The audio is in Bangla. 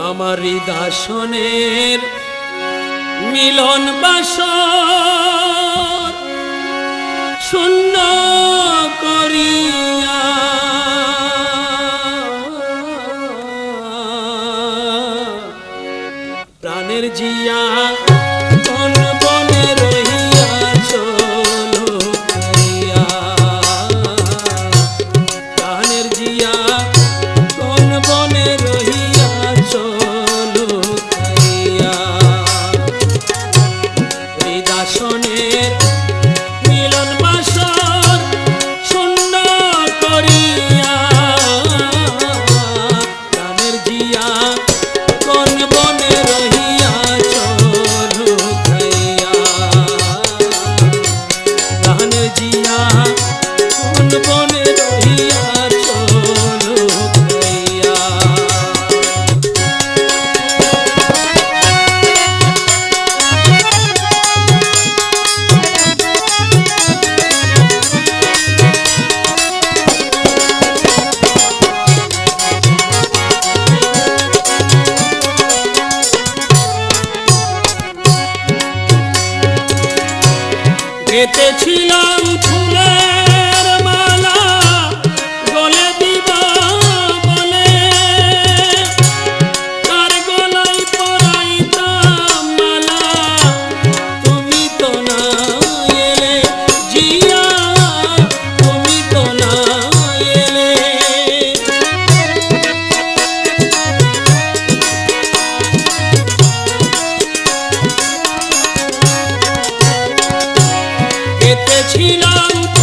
আমার দাসনের মিলন বাস শূন্য করিয়া হৃদাসনের ছিলাম ছিলাম